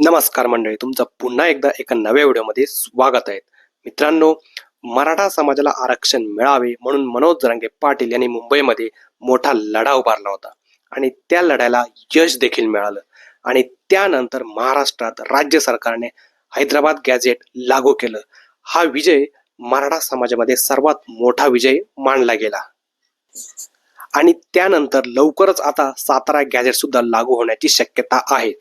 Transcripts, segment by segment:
नमस्कार मंडळी तुमचं पुन्हा एकदा एका नव्या व्हिडिओमध्ये स्वागत आहे. मित्रांनो मराठा समाजाला आरक्षण मिळावे म्हणून मनोज जरांगे पाटील यांनी मुंबईमध्ये मोठा लढा उभारला होता आणि त्या लढ्याला यश देखील मिळालं. आणि त्यानंतर महाराष्ट्रात राज्य सरकारने हैदराबाद गॅझेट लागू केलं. हा विजय मराठा समाजामध्ये सर्वात मोठा विजय मानला गेला. आणि त्यानंतर लवकरच आता सातारा गॅझेट सुद्धा लागू होण्याची शक्यता आहे.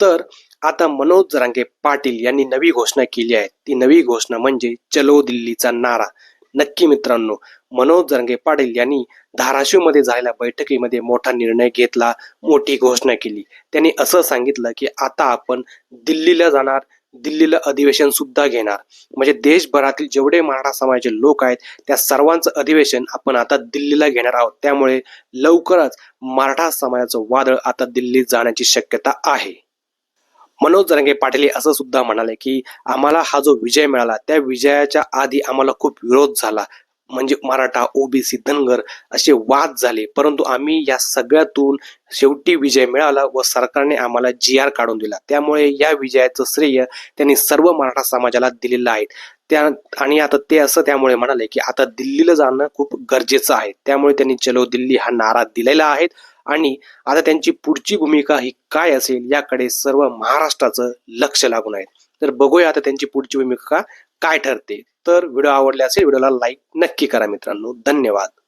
तर आता मनोज जरांगे पाटील यांनी नवी घोषणा केली आहे. ती नवी घोषणा म्हणजे चलो दिल्लीचा नारा. नक्की मित्रांनो मनोज रांगे पाटील यांनी धाराशिवमध्ये झालेल्या बैठकीमध्ये मोठा निर्णय घेतला मोठी घोषणा केली. त्यांनी असं सांगितलं की आता आपण दिल्लीला जाणार दिल्लीला अधिवेशन सुद्धा घेणार. म्हणजे देशभरातील जेवढे मराठा समाजाचे लोक आहेत त्या सर्वांचं अधिवेशन आपण आता दिल्लीला घेणार आहोत. त्यामुळे लवकरच मराठा समाजाचं वादळ आता दिल्लीत जाण्याची शक्यता आहे. मनोज जरंगे पाटील असं सुद्धा म्हणाले की आम्हाला हा जो विजय मिळाला त्या विजयाच्या आधी आम्हाला खूप विरोध झाला. म्हणजे मराठा ओबीसी धनगर असे वाद झाले. परंतु आम्ही या सगळ्यातून शेवटी विजय मिळाला व सरकारने आम्हाला जी आर काढून दिला. त्यामुळे या विजयाचं श्रेय त्यांनी सर्व मराठा समाजाला दिलेलं आहे. त्या आणि आता ते असं त्यामुळे म्हणाले की आता दिल्लीला जाणं खूप गरजेचं आहे. त्यामुळे त्यांनी चलो दिल्ली हा नारा दिलेला आहे आणि आता त्यांची पुढची भूमिका ही काय असेल याकडे सर्व महाराष्ट्राचं लक्ष लागून आहे. तर बघूया आता त्यांची पुढची भूमिका काय ठरते. तर व्हिडिओ आवडले असेल व्हिडिओला लाईक नक्की करा मित्रांनो. धन्यवाद.